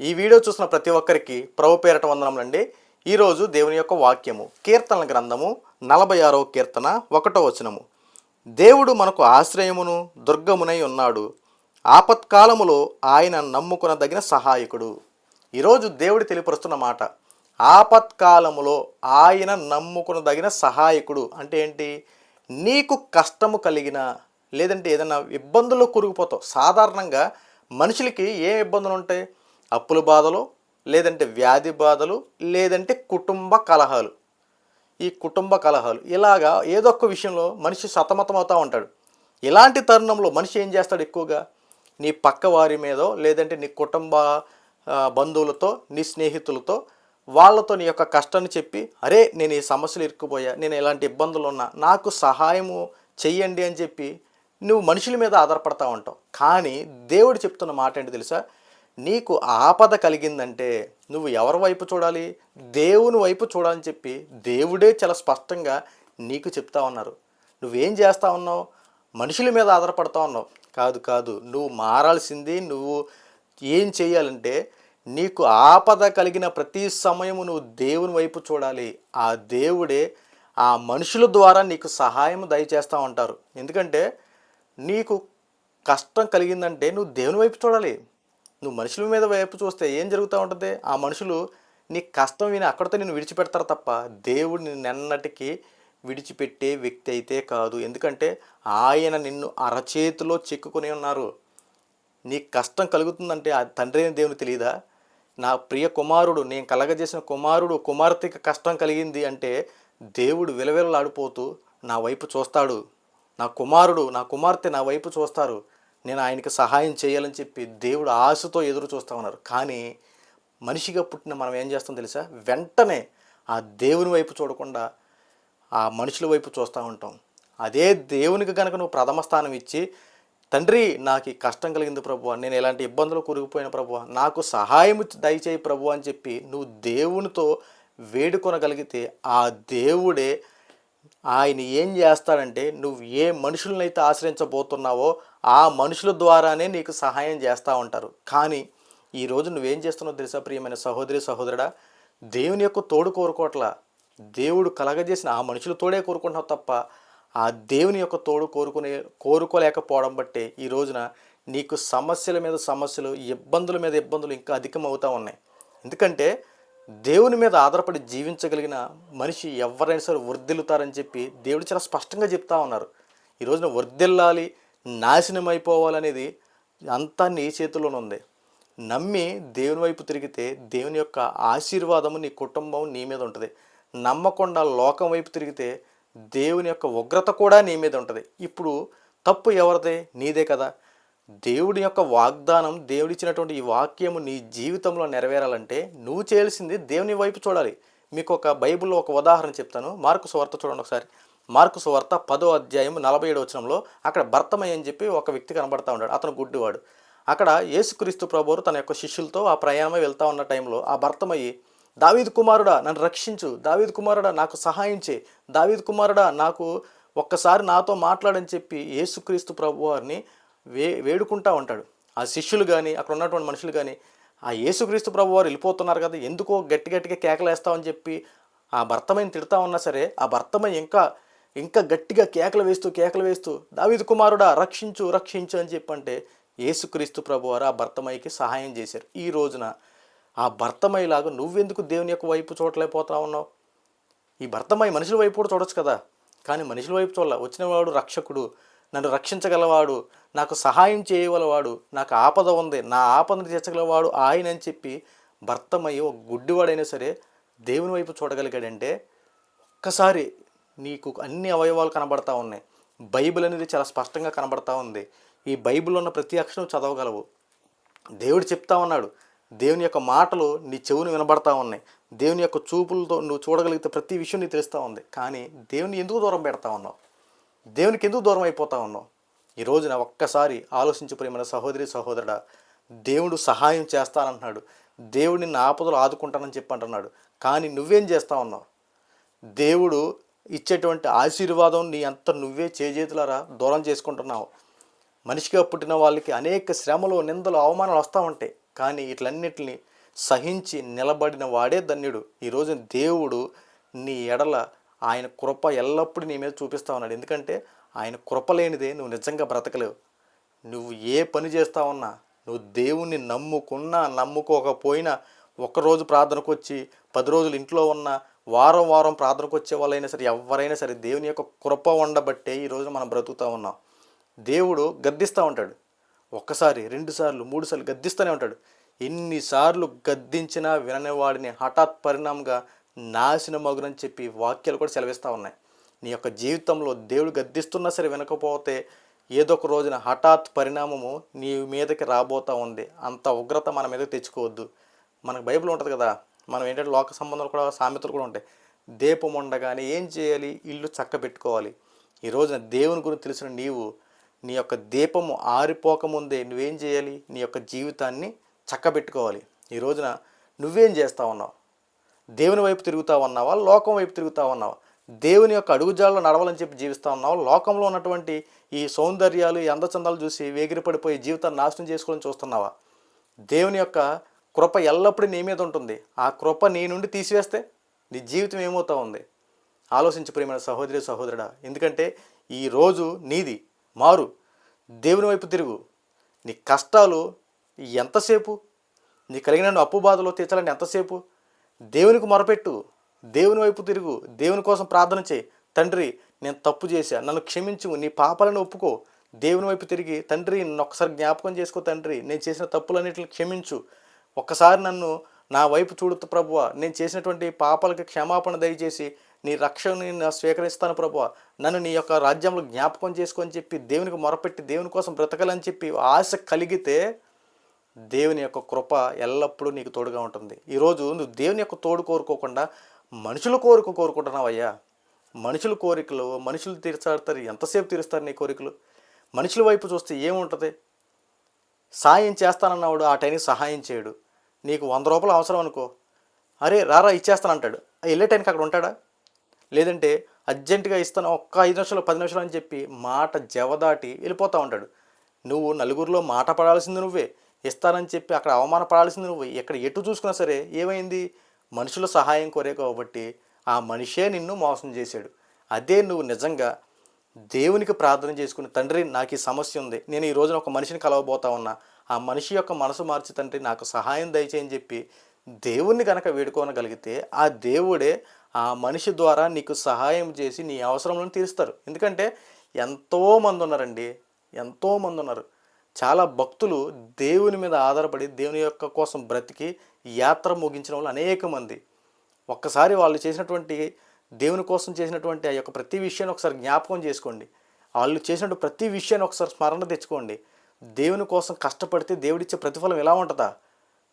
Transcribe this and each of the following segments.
ఈ వీడియో చూసిన ప్రతి ఒక్కరికి ప్రభు పేరట వందనములండి. ఈరోజు దేవుని యొక్క వాక్యము కీర్తనల గ్రంథము నలభై ఆరవ కీర్తన ఒకటో వచనము. దేవుడు మనకు ఆశ్రయమును దుర్గమునై ఉన్నాడు. ఆపత్కాలములో ఆయన నమ్ముకునదగిన సహాయకుడు. ఈరోజు దేవుడు తెలియపరుస్తున్న మాట ఆపత్కాలములో ఆయన నమ్ముకునదగిన సహాయకుడు అంటే ఏంటి? నీకు కష్టము కలిగిన లేదంటే ఏదైనా ఇబ్బందుల్లో కురిగిపోతావు సాధారణంగా మనుషులకి ఏ ఇబ్బందులు ఉంటాయి? అప్పుల బాధలు లేదంటే వ్యాధి బాధలు లేదంటే కుటుంబ కలహాలు. ఈ కుటుంబ కలహాలు ఇలాగా ఏదో ఒక విషయంలో మనిషి సతమతం అవుతూ ఉంటాడు. ఇలాంటి తరుణంలో మనిషి ఏం చేస్తాడు ఎక్కువగా? నీ పక్క వారి మీదో లేదంటే నీ కుటుంబ బంధువులతో నీ స్నేహితులతో వాళ్ళతో నీ యొక్క కష్టాన్ని చెప్పి అరే నేను ఈ సమస్యలు ఇరుక్కుపోయా నేను ఇలాంటి ఇబ్బందులు ఉన్నా నాకు సహాయము చెయ్యండి అని చెప్పి నువ్వు మనుషుల మీద ఆధారపడతా ఉంటావు. కానీ దేవుడు చెప్తున్న మాట ఏంటి తెలుసా? నీకు ఆపద కలిగిందంటే నువ్వు ఎవరి వైపు చూడాలి? దేవుని వైపు చూడాలని చెప్పి దేవుడే చాలా స్పష్టంగా నీకు చెప్తా ఉన్నారు. నువ్వేం చేస్తా ఉన్నావు? మనుషుల మీద ఆధారపడతా ఉన్నావు. కాదు కాదు. నువ్వు మారాల్సింది నువ్వు ఏం చేయాలంటే నీకు ఆపద కలిగిన ప్రతి సమయము నువ్వు దేవుని వైపు చూడాలి. ఆ దేవుడే ఆ మనుషుల ద్వారా నీకు సహాయం దయచేస్తూ ఉంటారు. ఎందుకంటే నీకు కష్టం కలిగిందంటే నువ్వు దేవుని వైపు చూడాలి. నువ్వు మనుషుల మీద వైపు చూస్తే ఏం జరుగుతూ ఉంటుంది? ఆ మనుషులు నీ కష్టం విని అక్కడితో నేను విడిచిపెడతారు తప్ప దేవుడు నిన్నటికి విడిచిపెట్టే వ్యక్తి అయితే కాదు. ఎందుకంటే ఆయన నిన్ను అరచేతిలో చిక్కుకొని ఉన్నారు. నీ కష్టం కలుగుతుందంటే ఆ తండ్రి అయిన దేవుని తెలియదా నా ప్రియ కుమారుడు నేను కలగజేసిన కుమారుడు కుమార్తెకి కష్టం కలిగింది అంటే దేవుడు విలవిలలాడిపోతూ నా వైపు చూస్తాడు. నా కుమారుడు నా కుమార్తె నా వైపు చూస్తారు. నేను ఆయనకి సహాయం చేయాలని చెప్పి దేవుడు ఆశతో ఎదురు చూస్తూ ఉన్నారు. కానీ మనిషిగా పుట్టిన మనం ఏం చేస్తాం తెలుసా? వెంటనే ఆ దేవుని వైపు చూడకుండా ఆ మనుషుల వైపు చూస్తూ ఉంటాం. అదే దేవునికి కనుక నువ్వు ప్రథమ స్థానం ఇచ్చి తండ్రి నాకు కష్టం కలిగింది ప్రభు నేను ఎలాంటి ఇబ్బందులు కూరుకుపోయిన ప్రభు నాకు సహాయం దయచేయి ప్రభు అని చెప్పి నువ్వు దేవునితో వేడుకొనగలిగితే ఆ దేవుడే ఆయన ఏం చేస్తాడంటే నువ్వు ఏ మనుషులనైతే ఆశ్రయించబోతున్నావో ఆ మనుషుల ద్వారానే నీకు సహాయం చేస్తూ ఉంటారు. కానీ ఈరోజు నువ్వేం చేస్తున్నావు తెలుసా ప్రియమైన సహోదరి సహోదరుడా? దేవుని యొక్క తోడు కోరుకోవట్ల. దేవుడు కలగజేసిన ఆ మనుషులు తోడే కోరుకుంటున్నావు తప్ప ఆ దేవుని యొక్క తోడు కోరుకునే కోరుకోలేకపోవడం బట్టే ఈ రోజున నీకు సమస్యల మీద సమస్యలు ఇబ్బందుల మీద ఇబ్బందులు ఇంకా అధికమవుతూ ఉన్నాయి. ఎందుకంటే దేవుని మీద ఆధారపడి జీవించగలిగిన మనిషి ఎవరైనా సరే వర్ధిల్లుతారని చెప్పి దేవుడు చాలా స్పష్టంగా చెప్తా ఉన్నారు. ఈ రోజున వర్ధిల్లాలి నాశనం అయిపోవాలనేది అంతా నీ చేతిలోనే ఉంది. నమ్మి దేవుని వైపు తిరిగితే దేవుని యొక్క ఆశీర్వాదము నీ కుటుంబం నీ మీద ఉంటుంది. నమ్మకుండా లోకం వైపు తిరిగితే దేవుని యొక్క ఉగ్రత కూడా నీ మీద ఉంటుంది. ఇప్పుడు తప్పు ఎవరిదే? నీదే కదా. దేవుడి యొక్క వాగ్దానం దేవుడిచ్చినటువంటి ఈ వాక్యము నీ జీవితంలో నెరవేరాలంటే నువ్వు చేయాల్సింది దేవుని వైపు చూడాలి. మీకు ఒక బైబిల్లో ఒక ఉదాహరణ చెప్తాను. మార్కు సువార్త చూడండి ఒకసారి. మార్కు సువార్త పదో అధ్యాయం నలభై ఏడు వచనంలో అక్కడ భర్తమయ్య అని చెప్పి ఒక వ్యక్తి కనబడతా ఉన్నాడు. అతను గుడ్డివాడు. అక్కడ యేసుక్రీస్తు ప్రభువు తన యొక్క శిష్యులతో ఆ ప్రయాణమై వెళ్తా ఉన్న టైంలో ఆ భర్తమయ్యి దావీద్ కుమారుడా నన్ను రక్షించు. దావీద్ కుమారుడా నాకు సహాయం చే దావీద్ కుమారుడా నాకు ఒక్కసారి నాతో మాట్లాడని చెప్పి యేసుక్రీస్తు ప్రభు వారిని వే వేడుకుంటా ఉంటాడు. ఆ శిష్యులు కానీ అక్కడ ఉన్నటువంటి మనుషులు కానీ ఆ యేసుక్రీస్తు ప్రభు వారు వెళ్ళిపోతున్నారు కదా ఎందుకో గట్టి గట్టిగా కేకలేస్తామని చెప్పి ఆ భర్తమైన తిడతా ఉన్నా సరే ఆ భర్తమై ఇంకా ఇంకా గట్టిగా కేకలు వేస్తూ కేకలు వేస్తూ దావీదు కుమారుడా రక్షించు రక్షించు అని చెప్పంటే యేసుక్రీస్తు ప్రభు వారు ఆ భర్తమయ్యకి సహాయం చేశారు. ఈ రోజున ఆ భర్తమయ్యలాగా నువ్వెందుకు దేవుని యొక్క వైపు చూడలేకపోతా ఉన్నావు? ఈ భర్తమై మనుషుల వైపు కూడా చూడొచ్చు కదా కానీ మనుషుల వైపు చూడాల. వచ్చినవాడు రక్షకుడు నన్ను రక్షించగలవాడు నాకు సహాయం చేయగలవాడు నాకు ఆపద ఉంది నా ఆపదను తీర్చగలవాడు ఆయన అని చెప్పి భర్తమయ్యి ఒక గుడ్డివాడైనా సరే దేవుని వైపు చూడగలిగాడంటే ఒక్కసారి నీకు అన్ని అవయవాలు కనబడతా ఉన్నాయి. బైబిల్ అనేది చాలా స్పష్టంగా కనబడతా ఉంది. ఈ బైబిల్లో ఉన్న ప్రతి అక్షరం చదవగలవు. దేవుడు చెప్తా ఉన్నాడు దేవుని యొక్క మాటలు నీ చెవుని వినబడతా ఉన్నాయి. దేవుని యొక్క చూపులతో నువ్వు చూడగలిగితే ప్రతి విషయం నీకు తెలుస్తూ ఉంది. కానీ దేవుని ఎందుకు దూరం పెడతా ఉన్నావు? దేవునికి ఎందుకు దూరం అయిపోతా ఉన్నావు? ఈ రోజున ఒక్కసారి ఆలోచించి ప్రేమైన సహోదరి సహోదరుడా దేవుడు సహాయం చేస్తానంటున్నాడు. దేవుడు నిన్ను ఆపదలు ఆదుకుంటానని చెప్పి అంటున్నాడు కానీ నువ్వేం చేస్తా ఉన్నావు? దేవుడు ఇచ్చేటువంటి ఆశీర్వాదం నీ అంత నువ్వే చేజేతులారా దూరం చేసుకుంటున్నావు. మనిషిగా పుట్టిన వాళ్ళకి అనేక శ్రమలు నిందలు అవమానాలు వస్తూ ఉంటాయి. కానీ ఇట్లన్నిటిని సహించి నిలబడిన వాడే ధన్యుడు. ఈరోజు దేవుడు నీ ఎడల ఆయన కృప ఎల్లప్పుడూ నీ మీద చూపిస్తా ఉన్నాడు. ఎందుకంటే ఆయన కృప లేనిదే నువ్వు నిజంగా బ్రతకలేవు. నువ్వు ఏ పని చేస్తా ఉన్నా నువ్వు దేవుణ్ణి నమ్ముకున్నా నమ్ముకోకపోయినా ఒక్కరోజు ప్రార్థనకు వచ్చి పది రోజులు ఇంట్లో ఉన్న వారం వారం ప్రార్థనకు వచ్చే వాళ్ళైనా సరే ఎవరైనా సరే దేవుని యొక్క కృప ఉండబట్టే ఈరోజు మనం బ్రతుకుతూ ఉన్నాం. దేవుడు గద్దిస్తూ ఉంటాడు. ఒక్కసారి రెండుసార్లు మూడుసార్లు గద్దిస్తూనే ఉంటాడు. ఎన్నిసార్లు గద్దించినా విననేవాడిని హఠాత్ పరిణామంగా నాశనం మగునని చెప్పి వాక్యాలు కూడా సెలవిస్తూ ఉన్నాయి. నీ యొక్క జీవితంలో దేవుడు గద్దిస్తున్నా సరే వినకపోతే ఏదో ఒక రోజున హఠాత్ పరిణామము నీ మీదకి రాబోతా ఉంది. అంత ఉగ్రత మన మీదకి తెచ్చుకోవద్దు. మనకు బైబిల్ ఉంటుంది కదా మనం ఏంటంటే లోక సంబంధాలు కూడా సామెతలు కూడా ఉంటాయి. దీపం ఉండగానే ఏం చేయాలి? ఇల్లు చక్క పెట్టుకోవాలి ఈ రోజున దేవుని గురించి తెలిసిన నీవు నీ యొక్క దీపము ఆరిపోకముందే నువ్వేం చేయాలి? నీ యొక్క జీవితాన్ని చక్కబెట్టుకోవాలి. ఈ రోజున నువ్వేం చేస్తా ఉన్నావు? దేవుని వైపు తిరుగుతూ ఉన్నావా? లోకం వైపు తిరుగుతూ ఉన్నావా? దేవుని యొక్క అడుగుజాలలో నడవాలని చెప్పి జీవిస్తూ ఉన్నావా? లోకంలో ఉన్నటువంటి ఈ సౌందర్యాలు ఈ అందచందాలు చూసి వేగిరిపడిపోయి జీవితాన్ని నాశనం చేసుకోవాలని చూస్తున్నావా? దేవుని యొక్క కృప ఎల్లప్పుడూ నీ మీద ఉంటుంది. ఆ కృప నీ నుండి తీసివేస్తే నీ జీవితం ఏమవుతా ఉంది? ఆలోచించి ప్రియమైన సహోదరి సహోదరుడా. ఎందుకంటే ఈ రోజు నీది. మారు. దేవుని వైపు తిరుగు. నీ కష్టాలు ఎంతసేపు? నీ కలిగిన అప్పు బాధలో తీర్చాలని ఎంతసేపు? దేవునికి మొరపెట్టు దేవుని వైపు తిరుగు దేవుని కోసం ప్రార్థన చేయి. తండ్రి నేను తప్పు చేశా. నన్ను క్షమించు నీ పాపాలను ఒప్పుకో. దేవుని వైపు తిరిగి తండ్రి నన్ను ఒక్కసారి జ్ఞాపకం చేసుకో తండ్రి. నేను చేసిన తప్పులన్నిటిని క్షమించు. ఒక్కసారి నన్ను నా వైపు చూడు ప్రభువ. నేను చేసినటువంటి పాపాలకి క్షమాపణ దయచేసి నీ రక్షణని నా స్వీకరిస్తాను ప్రభువ. నన్ను నీ యొక్క రాజ్యంలో జ్ఞాపకం చేసుకొని చెప్పి దేవునికి మొరపెట్టి దేవుని కోసం బ్రతకాలని చెప్పి ఆశ కలిగితే దేవుని యొక్క కృప ఎల్లప్పుడూ నీకు తోడుగా ఉంటుంది. ఈరోజు నువ్వు దేవుని యొక్క తోడు కోరుకోకుండా మనుషుల కోరిక కోరుకుంటున్నావయ్యా. మనుషుల కోరికలు మనుషులు తీర్చాడతారు ఎంతసేపు తీరుస్తారు నీ కోరికలు? మనుషుల వైపు చూస్తే ఏముంటుంది? సాయం చేస్తానన్నవాడు ఆ టైంకి సహాయం చేయడు. నీకు వంద రూపాయలు అవసరం అనుకో. అరే రారా ఇచ్చేస్తానంటాడు. వెళ్ళే టైంకి అక్కడ ఉంటాడా? లేదంటే అర్జెంటుగా ఇస్తాను ఒక్క ఐదు నిమిషాలు పది నిమిషాలు అని చెప్పి మాట జవదాటి వెళ్ళిపోతూ ఉంటాడు. నువ్వు నలుగురిలో మాట పడాల్సింది నువ్వే. ఇస్తానని చెప్పి అక్కడ అవమానపడాల్సింది నువ్వు. ఎక్కడ ఎటు చూసుకున్నా సరే ఏమైంది? మనుషుల సహాయం కోరే కాబట్టి ఆ మనిషే నిన్ను మోసం చేశాడు. అదే నువ్వు నిజంగా దేవునికి ప్రార్థన చేసుకుని తండ్రి నాకు ఈ సమస్య ఉంది. నేను ఈ రోజున ఒక మనిషిని కలవబోతా ఉన్నా. ఆ మనిషి యొక్క మనసు మార్చి తండ్రి నాకు సహాయం దయచేయని చెప్పి దేవుణ్ణి కనుక వేడుకోనగలిగితే ఆ దేవుడే ఆ మనిషి ద్వారా నీకు సహాయం చేసి నీ అవసరంలో తీరుస్తారు. ఎందుకంటే ఎంతోమంది ఉన్నారండి. ఎంతోమంది ఉన్నారు. చాలా భక్తులు దేవుని మీద ఆధారపడి దేవుని యొక్క కోసం బ్రతికి యాత్ర ముగించిన వాళ్ళు అనేక మంది. ఒక్కసారి వాళ్ళు చేసినటువంటి దేవుని కోసం చేసినటువంటి ఆ యొక్క ప్రతి విషయాన్ని ఒకసారి జ్ఞాపకం చేసుకోండి. వాళ్ళు చేసినటువంటి ప్రతి విషయాన్ని ఒకసారి స్మరణ తెచ్చుకోండి. దేవుని కోసం కష్టపడితే దేవుడిచ్చే ప్రతిఫలం ఎలా ఉంటుందా?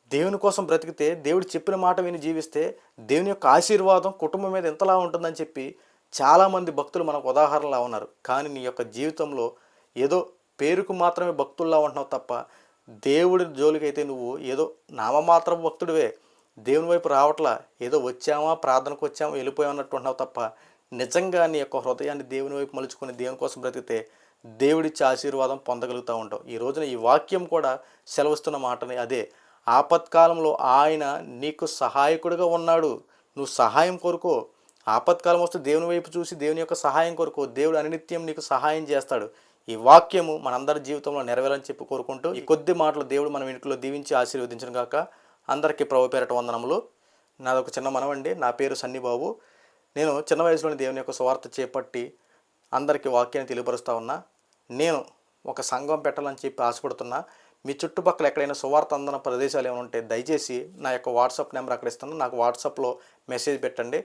దేవుని కోసం బ్రతికితే దేవుడు చెప్పిన మాట విని జీవిస్తే దేవుని యొక్క ఆశీర్వాదం కుటుంబం మీద ఎంతలా ఉంటుందని చెప్పి చాలామంది భక్తులు మనకు ఉదాహరణలా ఉన్నారు. కానీ నీ యొక్క జీవితంలో ఏదో పేరుకు మాత్రమే భక్తుల్లా ఉంటున్నావు తప్ప దేవుడి జోలికైతే నువ్వు ఏదో నామమాత్రం భక్తుడివే. దేవుని వైపు రావట్లా. ఏదో వచ్చామా ప్రార్థనకు వచ్చామా వెళ్ళిపోయామన్నట్టు ఉంటున్నావు తప్ప నిజంగా నీ యొక్క హృదయాన్ని దేవుని వైపు మలుచుకొని దేవుని కోసం బ్రతికితే దేవుడిచ్చే ఆశీర్వాదం పొందగలుగుతూ ఉంటావు. ఈ రోజున ఈ వాక్యం కూడా సెలవిస్తున్న మాటని అదే. ఆపత్కాలంలో ఆయన నీకు సహాయకుడిగా ఉన్నాడు. నువ్వు సహాయం కోరుకో. ఆపత్కాలం వస్తే దేవుని వైపు చూసి దేవుని యొక్క సహాయం కోరుకో. దేవుడు అనినిత్యం నీకు సహాయం చేస్తాడు. ఈ వాక్యము మనందరి జీవితంలో నెరవేరని చెప్పి కోరుకుంటూ ఈ కొద్ది మాటలు దేవుడు మన ఇంట్లో దీవించి ఆశీర్వదించను కాక అందరికీ ప్రభు పేరట వందనములు. నాదొక చిన్న మనవండి నా పేరు సన్నిబాబు. నేను చిన్న వయసులోని దేవుని యొక్క స్వార్థ చేపట్టి అందరికీ వాక్యాన్ని తెలియపరుస్తూ ఉన్నా. నేను ఒక సంఘం పెట్టాలని చెప్పి ఆశపడుతున్నా. మీ చుట్టుపక్కల ఎక్కడైనా సువార్త అందిన ప్రదేశాలు ఏమైనా ఉంటే దయచేసి నా యొక్క వాట్సాప్ నెంబర్ అక్కడ ఇస్తాను నాకు వాట్సాప్లో మెసేజ్ పెట్టండి.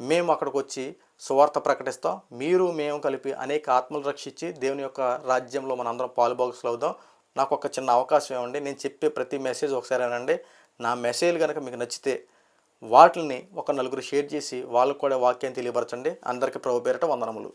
మేము అక్కడికి వచ్చి సువార్త ప్రకటిస్తాం. మీరు మేము కలిపి అనేక ఆత్మలు రక్షించి దేవుని యొక్క రాజ్యంలో మనందరం పాలుభోగసులు అవుదాం. నాకు ఒక చిన్న అవకాశం ఇవ్వండి. నేను చెప్పే ప్రతి మెసేజ్ ఒకసారి అనండి నా మెసేజ్ కనుక మీకు నచ్చితే వాటిని ఒక నలుగురు షేర్ చేసి వాళ్ళకు కూడా వాక్యాన్ని తెలియపరచండి. అందరికీ ప్రభు పేరిట వందనములు.